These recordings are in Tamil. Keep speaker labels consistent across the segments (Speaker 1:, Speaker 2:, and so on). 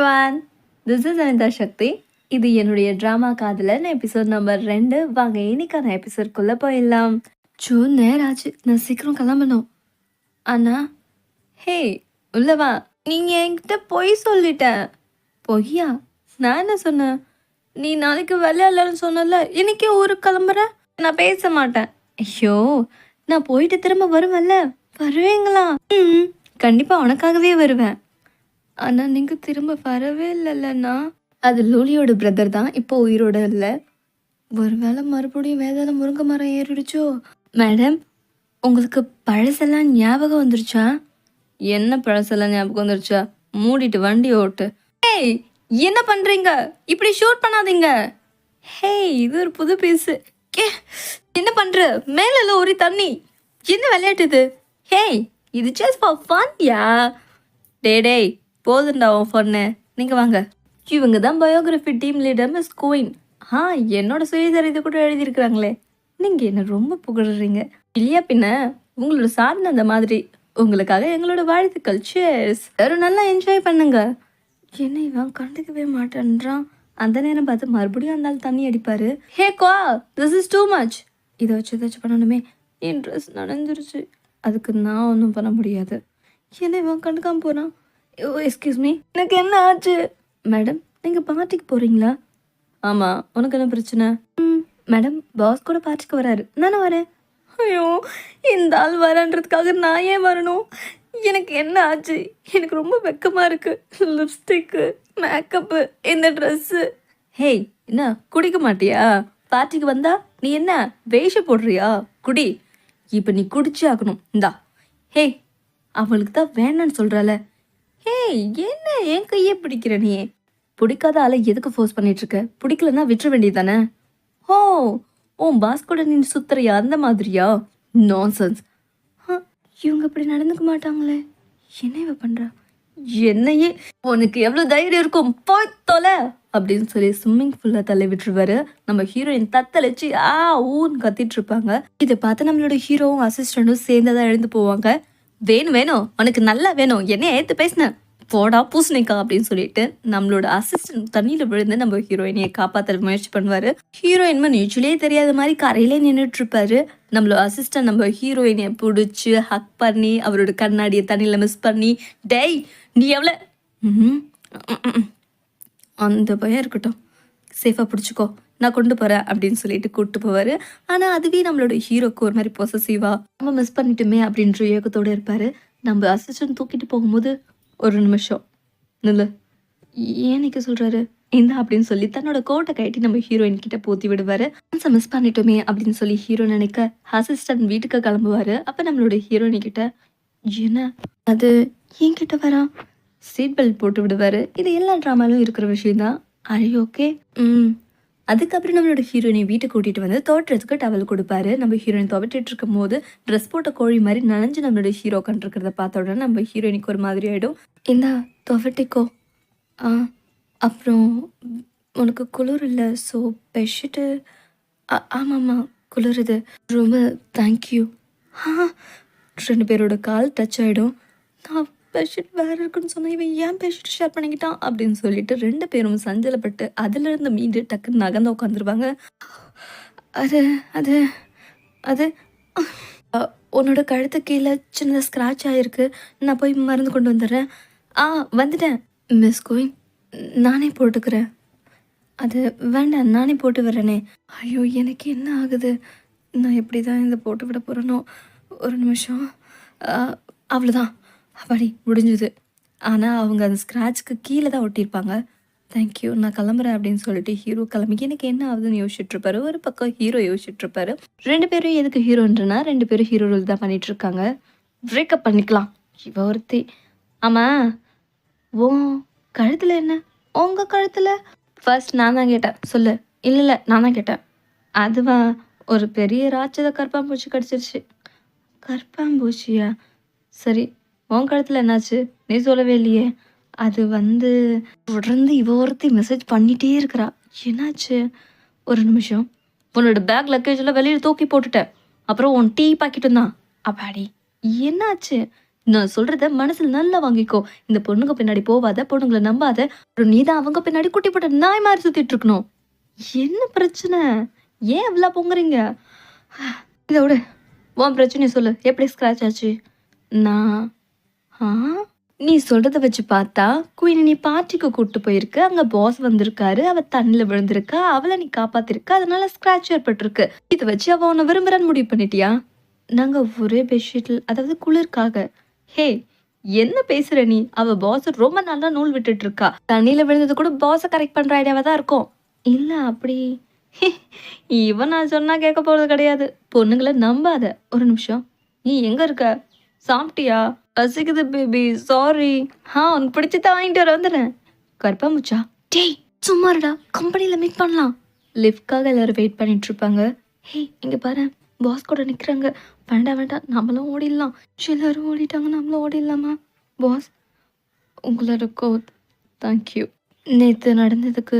Speaker 1: Everyone this is Anitha Sakthi இது என்னுடைய ட்ராமா காதலன் எபிசோட் நம்பர் ரெண்டு. வாங்க இன்னைக்கான எபிசோட்குள்ளே போயிடலாம். சோ நேரம் ஆச்சு நான் சீக்கிரம் கிளம்பணும். அண்ணா ஹே உள்ளவா நீங்கள் என்கிட்ட பொய் சொல்லிட்டேன். பொய்யா? நான் என்ன சொன்னேன்? நீ நாளைக்கு விளையாடலன்னு சொன்னல இன்னைக்கு ஊருக்கு கிளம்புற? நான் பேச மாட்டேன். ஐயோ நான் போயிட்டு திரும்ப வருவேன்ல. வருவீங்களா? ம் கண்டிப்பாக உனக்காகவே வருவேன். ஆனால் நீங்கள் திரும்ப வரவே இல்லைல்லண்ணா. அது லூலியோட பிரதர் தான் இப்போ உயிரோட இல்லை. ஒருவேளை மறுபடியும் வேதாள முருங்கை மரம் ஏறிடுச்சோ? மேடம் உங்களுக்கு பழசெல்லாம் ஞாபகம் வந்துருச்சா? என்ன பழசெல்லாம் ஞாபகம் வந்துருச்சா? மூடிட்டு வண்டி ஓட்டு. ஏய் என்ன பண்றீங்க? இப்படி ஷூட் பண்ணாதீங்க. ஹே இது ஒரு புது பீஸு கே என்ன பண்ற? மேல ஒரு தண்ணி. என்ன விளையாட்டு இது? ஹேய் இது ஜஸ்ட் ஃபார் ஃபன் யா? டே டேய் போதுண்டா உன் பொண்ணு. நீங்கள் வாங்க. இவங்க தான் பயோகிராஃபி டீம் லீடர் மிஸ் கோயின் ஆ என்னோட சுயசரிதை கூட எழுதியிருக்கிறாங்களே. நீங்கள் என்ன ரொம்ப புகழுறீங்க. இல்லையா பின்ன உங்களோட சார்ந்த அந்த மாதிரி. உங்களுக்காக எங்களோட வாழ்த்துக்கள். சேர்ஸ் எல்லாரும் நல்லா என்ஜாய் பண்ணுங்க. என்ன இவன் கண்டுக்கவே மாட்டேன்றான். அந்த நேரம் பார்த்து மறுபடியும் அந்த ஆள் தண்ணி அடிப்பாரு. Hey go this is too much இதை வச்சு ஏதாச்சும் பண்ணணுமே. என் ட்ரெஸ் நனைஞ்சிருச்சு அதுக்கு நான் ஒன்றும் பண்ண முடியாது. என்ன இவன் கண்டுக்காம போகிறான் ஓ எக்ஸ்கியூஸ் மீ எனக்கு என்ன ஆச்சு? மேடம் நீங்கள் பார்ட்டிக்கு போகிறீங்களா ஆமாம் உனக்கு என்ன பிரச்சனை? ம் மேடம் பாஸ் கூட பார்ட்டிக்கு வராரு. நானும் வரேன். ஐயோ இந்த ஆள் வரன்றதுக்காக நான் ஏன் வரணும்? எனக்கு என்ன ஆச்சு? எனக்கு ரொம்ப வெக்கமாக இருக்குது லிப்ஸ்டிக்கு மேக்கப்பு இந்த ட்ரெஸ்ஸு ஹேய் என்ன குடிக்க மாட்டியா? பார்ட்டிக்கு வந்தா நீ என்ன வேஷம் போடுறியா? குடி. இப்போ நீ குடிச்சே ஆகணும். இந்தா. ஹே அவளுக்கு தான் வேணான்னு சொல்கிறால ஏய் என்ன? என் கையே பிடிக்கிற நீ? பிடிக்காத ஆளை எதுக்கு ஃபோர்ஸ் பண்ணிட்டு இருக்க பிடிக்கலன்னா விட்டுற வேண்டியதானே ஓ உன் பாஸ் கூட நீ சுத்துறியா? அந்த மாதிரியா? நான்சென்ஸ் இவங்க இப்படி நடந்துக்க மாட்டாங்களே. என்ன இவ பண்றா? என்னையே உனக்கு எவ்வளவு தைரியம் இருக்கும்? போய் தொலை! அப்படின்னு சொல்லி ஸ்விம்மிங் ஃபுல்லா தள்ளி விட்டுருவாரு. நம்ம ஹீரோயின் தத்தளிச்சு ஆ ஊன்னு கத்திட்டு இருப்பாங்க. இதை பார்த்து நம்மளோட ஹீரோவும் அசிஸ்டண்டும் சேர்ந்ததான் எழுந்து போவாங்க. வேணும் வேணும். உனக்கு நல்லா வேணும். என்ன ஏத்து பேசின. போடா பூசணிக்கா அப்படின்னு சொல்லிட்டு நம்மளோட அசிஸ்டன்ட் தண்ணியில விழுந்து நம்ம ஹீரோயினியை காப்பாற்ற முயற்சி பண்ணுவாரு. ஹீரோயின் நீச்சலே தெரியாத மாதிரி கரையிலே நின்றுட்டு இருப்பாரு நம்மளோட அசிஸ்டன்ட் நம்ம ஹீரோயினியை பிடிச்சி ஹக் பண்ணி அவரோட கண்ணாடியை தண்ணியில மிஸ் பண்ணி டேய் நீ எவ்வளோ அந்த பயம் இருக்கட்டும். சேஃபாக பிடிச்சிக்கோ. நான் கொண்டு போகிறேன் அப்படின்னு சொல்லிட்டு கூப்பிட்டு போவார். ஆனால் அதுவே நம்மளோட ஹீரோக்கு ஒரு மாதிரி பொசசிவா நம்ம மிஸ் பண்ணிட்டோமே அப்படின்ற ஏக்கத்தோடு இருப்பார். நம்ம அசிஸ்டன்ட் தூக்கிட்டு போகும்போது ஒரு நிமிஷம். நில்லு. ஏன் நிற்க சொல்கிறாரு இந்த அப்படின்னு சொல்லி தன்னோட கோட்டை கட்டி நம்ம ஹீரோயின் கிட்ட போத்தி விடுவாரு. மிஸ் பண்ணிட்டோமே அப்படின்னு சொல்லி ஹீரோ நினைக்க அசிஸ்டன்ட் வீட்டுக்கு கிளம்புவாரு. அப்போ நம்மளோட ஹீரோயின் கிட்ட என்ன? அது என்கிட்ட வரா? சீட் பெல்ட் போட்டு விடுவாரு. இது எல்லா ட்ராமாலும் இருக்கிற விஷயம் தான் ஐ ஓகே ம். அதுக்கப்புறம் நம்மளோட ஹீரோயினை வீட்டுக்கு கூட்டிட்டு வந்து தோற்றத்துக்கு டவல் கொடுப்பாரு. நம்ம ஹீரோயின் துவட்டிட்டு இருக்கும் போது ட்ரெஸ் போட்ட கோழி மாதிரி நனைஞ்சு நம்மளோட ஹீரோ கண்டிருக்கிறத பார்த்த உடனே நம்ம ஹீரோயினுக்கு ஒரு மாதிரி ஆயிடும். இந்தா துவட்டிக்கோ. ஆ அப்புறம் உனக்கு குளிர் இல்லை ஸோ பெட்ஷீட்டு ஆமாம்மா குளிருது. ரொம்ப தேங்க்யூ ஆ. ரெண்டு பேரோட கால் டச் ஆகிடும் நான் பெட்ஷீட் வேறு இருக்குன்னு சொன்னால் இவன் ஏன் பெட்ஷீட் ஷேர் பண்ணிக்கிட்டான்? அப்படின்னு சொல்லிட்டு ரெண்டு பேரும் சஞ்சலப்பட்டு அதுலேருந்து மீண்டு டக்குன்னு நகர்ந்து உட்காந்துருவாங்க அது அது அது உன்னோட கழுத்து கீழே சின்னதாக ஸ்க்ராட்ச் ஆகிருக்கு நான் போய் மருந்து கொண்டு வந்துடுறேன். ஆ வந்துட்டேன். மிஸ் கோயிங் நானே போட்டுக்கிறேன். அது வேண்டாம் நானே போட்டு வரேனே ஐயோ எனக்கு என்ன ஆகுது? நான் எப்படி தான் இதை போட்டு விட போகிறேனோ ஒரு நிமிஷம். அவ்வளோதான் அப்படி முடிஞ்சுது. ஆனால் அவங்க அந்த ஸ்க்ராட்ச்க்கு கீழே தான் ஒட்டியிருப்பாங்க. தேங்க்யூ நான் கிளம்புறேன் அப்படின்னு சொல்லிட்டு ஹீரோ கிளம்பி எனக்கு என்ன ஆகுதுன்னு யோசிச்சுட்டு இருப்பாரு. ஒரு பக்கம் ஹீரோ யோசிச்சுட்டு இருப்பாரு. ரெண்டு பேரும் எதுக்கு ஹீரோன்றனா ரெண்டு பேரும் ஹீரோ ரோல் தான் பண்ணிட்டு இருக்காங்க. பிரேக்கப் பண்ணிக்கலாம். இவ ஒருத்தி. ஆமாம் ஓ கழுத்தில் என்ன? உங்க கழுத்தில்? ஃபர்ஸ்ட் நான் தான் கேட்டேன். சொல்லு. இல்லை இல்லை நான் தான் கேட்டேன். அதுவா? ஒரு பெரிய ராட்சத கற்பாம்பூச்சி கடிச்சிருச்சு. கற்பாம்பூச்சியா சரி உன் கழுத்தில் என்னாச்சு? நீ சொல்லவே இல்லையே. அது வந்து தொடர்ந்து இவ ஒருத்தி மெசேஜ் பண்ணிட்டே இருக்கிறா. என்னாச்சு? ஒரு நிமிஷம். உன்னோட பேக் லக்கேஜில் வெளியில் தூக்கி போட்டுட்டேன். அப்புறம் உன் டீ பாக்கெட்டும் தான். அப்பாடி என்னாச்சு? நான் சொல்றத மனசுல நல்லா வாங்கிக்கோ. இந்த பொண்ணுங்க பின்னாடி போவாத பொண்ணுங்களை நம்பாத அப்புறம் நீ தான் அவங்க பின்னாடி குட்டி போட்ட நாய் மாதிரி சுத்திட்டு இருக்கணும். என்ன பிரச்சனை? ஏன் இவ்வளோ பொங்குறீங்க? இதை விடு. உன் பிரச்சனையை சொல்லு. எப்படி ஸ்க்ராட்ச் ஆச்சு? நான் நீ சொல்றத வச்சு பார்த்தா குயினை நீ பார்ட்டிக்கு கூப்பிட்டு போயிருக்க. அங்க பாஸ் வந்திருக்காரு. அவ தண்ணில விழுந்திருக்கா. அவளை நீ காப்பாத்திருக்க. அதனால ஸ்கிராச் ஏற்பட்டிருக்கு. இதை வச்சு அவ உன்னை விரும்புறான்னு முடிவு பண்ணிட்டியா? நாங்க ஒரே பெட்ஷீட்ல அதாவது குளிர்க்காக. ஹே என்ன பேசுற நீ? அவ பாஸ் ரொம்ப நல்லா நூல் விட்டுட்டு இருக்கா தண்ணியில விழுந்தது கூட பாஸ கரெக்ட் பண்ற ஐடியாவா தான் இருக்கும். இல்ல அப்படி. இவன் நான் சொன்னா கேட்க போறது கிடையாது. பொண்ணுங்களை நம்பாத. ஒரு நிமிஷம். நீ எங்க இருக்க? சாப்பிட்டியா? பசிக்குது பேபி சாரி ஆ உனக்கு பிடிச்சத வாங்கிட்டு வர வந்துடுறேன். கர்ப்பமுச்சா டேய் சும்மா இருடா. கம்பெனியில் மீட் பண்ணலாம். லிஃப்ட்காக எல்லாரும் வெயிட் பண்ணிட்டு இருப்பாங்க. ஹே இங்க பாரு. பாஸ் கூட நிற்கிறாங்க வேண்டாம் வேண்டாம். நம்மளும் ஓடிடலாம். எல்லாரும் ஓடிட்டாங்க. நம்மளும் ஓடிடலாமா? பாஸ் உங்களோட கோத் தேங்க்யூ நேற்று நடந்ததுக்கு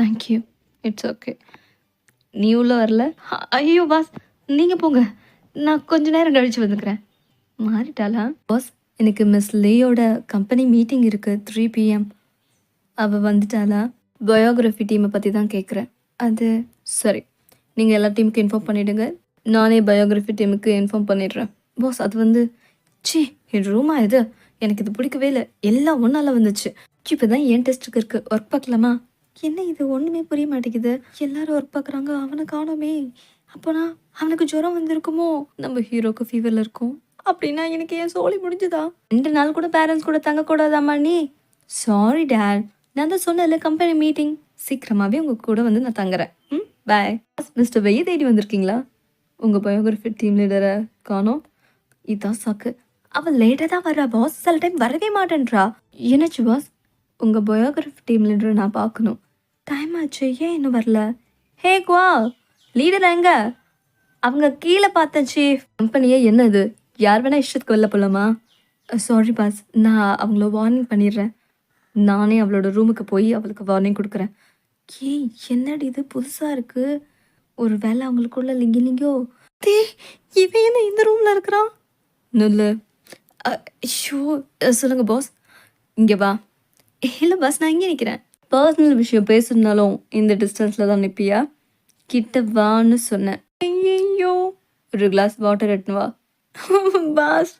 Speaker 1: தேங்க்யூ இட்ஸ் ஓகே நீ உள்ள வரல? ஐயோ பாஸ் நீங்கள் போங்க. நான் கொஞ்ச நேரம் கழிச்சு வந்துக்கிறேன். மாறிட்டாளா? பாஸ் எனக்கு மிஸ் லேயோட கம்பெனி மீட்டிங் இருக்கு த்ரீ பிஎம் அவள் வந்துட்டாளா? பயோகிராஃபி டீமை பற்றி தான் கேட்குறேன் அது சரி நீங்கள் எல்லா டீமுக்கு இன்ஃபார்ம் பண்ணிவிடுங்க நானே பயோகிராஃபி டீமுக்கு இன்ஃபார்ம் பண்ணிடுறேன். பாஸ் அது வந்து ச்சீ என் ரூமா இது? எனக்கு இது பிடிக்கவே இல்லை. எல்லாம் ஒன்றால் வந்துச்சு. இப்போ தான் என் டெஸ்ட்டுக்கு இருக்குது ஒர்க் பார்க்கலாமா? என்ன இது? ஒன்றுமே புரிய மாட்டேங்குது. எல்லாரும் ஒர்க் பார்க்குறாங்க. அவனை காணோமே. அப்போனா அவனுக்கு ஜுரம் வந்திருக்குமோ? நம்ம ஹீரோக்கு ஃபீவரில் இருக்கும். அப்படின்னா எனக்கு என் சோழி முடிஞ்சுதா? ரெண்டு நாள் கூட பேரண்ட்ஸ் கூட தங்கக்கூடாதாம்மா நீ? சாரி டேட் நான் தான் சொன்னல கம்பெனி மீட்டிங் சீக்கிரமாகவே உங்கள் கூட வந்து நான் தங்குறேன். ம் பாய் மிஸ்டர் வெய்ய தேடி வந்திருக்கீங்களா? உங்கள் பயோகிராஃபி டீம் லீடரை காணோம். இதான் சாக்கு. அவள் லேட்டாக தான் வர்றா பாஸ் சில டைம் வரவே மாட்டேன்றா. என்னாச்சு பாஸ் உங்கள் பயோகிராஃபி டீம் லீடரை நான் பார்க்கணும். டைம் ஆச்சு. ஏன் இன்னும் வரல? ஹே குவா லீடர் எங்க? அவங்க கீழே பார்த்தேன் சீஃப் கம்பெனியே என்னது? யார் வேணா இஷ்டத்துக்கு வெளில போகலாமா சாரி பாஸ் நான் அவங்கள வார்னிங் பண்ணிடுறேன். நானே அவளோட ரூமுக்கு போய் அவளுக்கு வார்னிங் கொடுக்குறேன். ஏய் என்னடி இது? புதுசாக இருக்குது ஒரு வேலை அவங்களுக்குள்ள லிங்கி லிங்கியோ? தே இவன் என்ன இந்த ரூமில் இருக்கிறான் நல்ல. ஷோ சொல்லுங்கள் பாஸ் இங்கே வா. இல்லை பாஸ் நான் இங்கே நிற்கிறேன் பர்சனல் விஷயம் பேசுனாலும் இந்த டிஸ்டன்ஸில் தான் நிற்பியா கிட்ட வான்னு சொன்னேன். ஐயோ ஒரு கிளாஸ் வாட்டர் எடுத்துன்னு வா. பாஸ்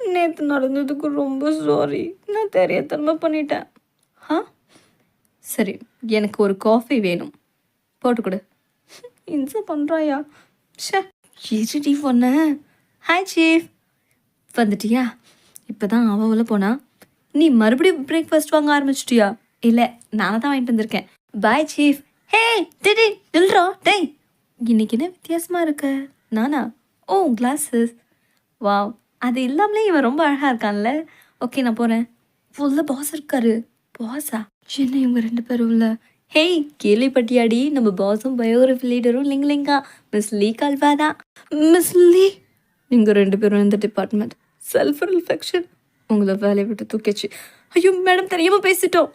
Speaker 1: நேற்று நடந்ததுக்கு ரொம்ப சாரி நான் தெரியாதனமாக பண்ணிட்டேன். ஆ சரி எனக்கு ஒரு காஃபி வேணும். போட்டு கொடு இன்சா பண்ணுறாயா ஷே இருடி பொண்ணு? ஹாய் சீஃப் வந்துட்டியா? இப்போ தான் அவள் போனா. நீ மறுபடியும் பிரேக்ஃபாஸ்ட் வாங்க ஆரம்பிச்சிட்டியா? இல்லை நான் தான் வாங்கிட்டு வந்திருக்கேன். பாய் சீஃப் ஹே டேய் டேய் டேய். இன்னைக்கு என்ன வித்தியாசமாக இருக்க? நானா? ஓ கிளாஸஸ் வாவ் அது இல்லாமலே இவன் ரொம்ப அழகாக இருக்கான்ல. ஓகே நான் போகிறேன் ஃபுல்லாக பாஸ் இருக்காரு. பாஸா சின்ன இவங்க ரெண்டு பேரும் இல்லை ஹேய் கேள்விப்பட்டியாடி? நம்ம பாஸும் பயோகிராஃபி லீடரும் லிங் லிங்கா. மிஸ் லீ கல்வாதா மிஸ் லீ? நீங்கள் ரெண்டு பேரும் இந்த டிபார்ட்மெண்ட் செல்ஃப் ரிஃப்ளெக்ஷன் உங்களை வேலையை விட்டு தூக்கிச்சு ஐயோ மேடம் தெரியாமல் பேசிட்டோம்.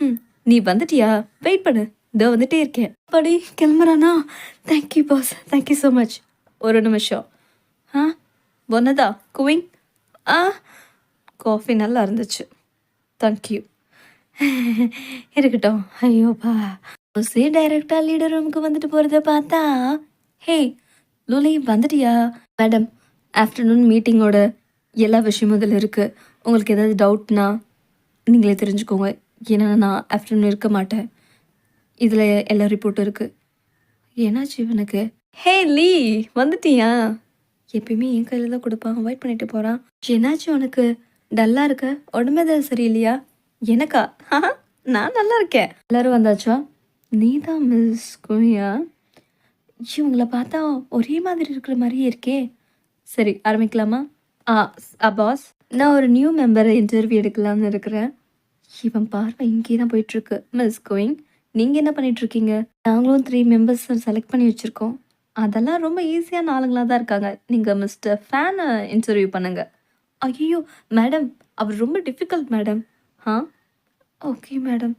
Speaker 1: ம் நீ வந்துட்டியா? வெயிட் பண்ணு. இதோ வந்துட்டே இருக்கேன். படி கிளம்புறானா? Thank you boss thank you so much ஒரு நிமிஷம் ஆ ஒன்னதா குவிங் ஆ காஃபி நல்லா இருந்துச்சு தேங்க்யூ இருக்கட்டும் ஐயோப்பா சே டைரக்டாக லீடர் ரூமுக்கு வந்துட்டு போகிறத பார்த்தா ஹே லூலி வந்துட்டியா மேடம் ஆஃப்டர்நூன் மீட்டிங்கோட எல்லா விஷயமும் இதில் இருக்குது உங்களுக்கு ஏதாவது டவுட்னா நீங்களே தெரிஞ்சுக்கோங்க. ஏன்னா நான் ஆஃப்டர்நூன் இருக்க மாட்டேன். இதில் எல்லா ரிப்போர்ட்டும் இருக்குது ஏன்னாச்சு இவனுக்கு? ஹே லீ வந்துட்டியா? எப்பயுமே என் கையில் தான் கொடுப்பான். அவாய்ட் பண்ணிட்டு போகிறான் என்னாச்சு உனக்கு? டல்லாக இருக்க? உடம்பு ஏதாவது சரியில்லையா? எனக்கா? நான் நல்லா இருக்கேன். எல்லாரும் வந்தாச்சா? நீ தான் மிஸ் குமியா உங்களை பார்த்தா ஒரே மாதிரி இருக்கிற மாதிரியே இருக்கே. சரி ஆரம்பிக்கலாமா? ஆ அபாஸ் பாஸ் நான் ஒரு நியூ மெம்பரை இன்டர்வியூ எடுக்கலாம்னு இருக்கிறேன். இவன் பார்வை இங்கே தான் போயிட்டுருக்கு மிஸ் கோயிங் நீங்கள் என்ன பண்ணிகிட்ருக்கீங்க நாங்களும் த்ரீ மெம்பர்ஸ் செலக்ட் பண்ணி வச்சுருக்கோம். அதெல்லாம் ரொம்ப ஈஸியான ஆளுங்களாக தான் இருக்காங்க. நீங்கள் மிஸ்டர் ஃபேனை இன்டர்வியூ பண்ணுங்க. ஐயோ மேடம் அவர் ரொம்ப டிஃபிகல்ட் மேடம் ஆ ஓகே மேடம்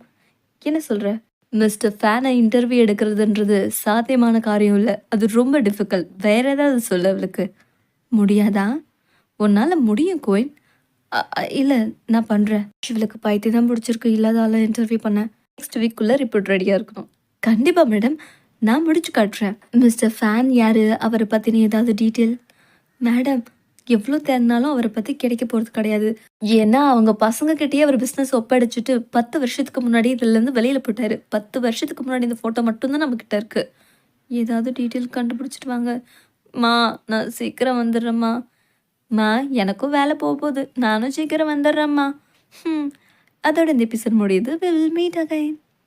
Speaker 1: என்ன சொல்கிற மிஸ்டர் ஃபேனை இன்டர்வியூ எடுக்கிறதுன்றது சாத்தியமான காரியம் இல்லை. அது ரொம்ப டிஃபிகல்ட் வேற ஏதாவது சொல்ல அவளுக்கு. முடியாதா? உன்னால் முடியும் கோயின். இல்லை நான் பண்ணுறேன் இவளுக்கு பைத்தியம் தான் பிடிச்சிருக்கு. இல்லாத ஆளை இன்டர்வியூ பண்ணேன். நெக்ஸ்ட் வீக்குள்ளே ரிப்போர்ட் ரெடியாக இருக்கணும். கண்டிப்பாக மேடம் நான் முடிச்சு காட்டுறேன். மிஸ்டர் ஃபேன் யார்? அவரை பற்றின ஏதாவது டீட்டெயில்? மேடம் எவ்வளோ தேர்னாலும் அவரை பற்றி கிடைக்க போகிறது கிடையாது. ஏன்னா அவங்க பசங்க கிட்டேயே அவர் பிஸ்னஸ் ஒப்படைச்சிட்டு பத்து வருஷத்துக்கு முன்னாடி இதுலேருந்து வெளியில் போட்டார் பத்து வருஷத்துக்கு முன்னாடி இந்த ஃபோட்டோ மட்டும்தான் நம்மக்கிட்ட இருக்குது ஏதாவது டீட்டெயில் கண்டுபிடிச்சிட்டு வாங்க. மா நான் சீக்கிரம் வந்துடுறேம்மா. மா எனக்கும் வேலை போக போகுது. நானும் சீக்கிரம் வந்துடுறேம்மா. ம் அதோட இந்த எபிசோட் முடியுது. Will meet again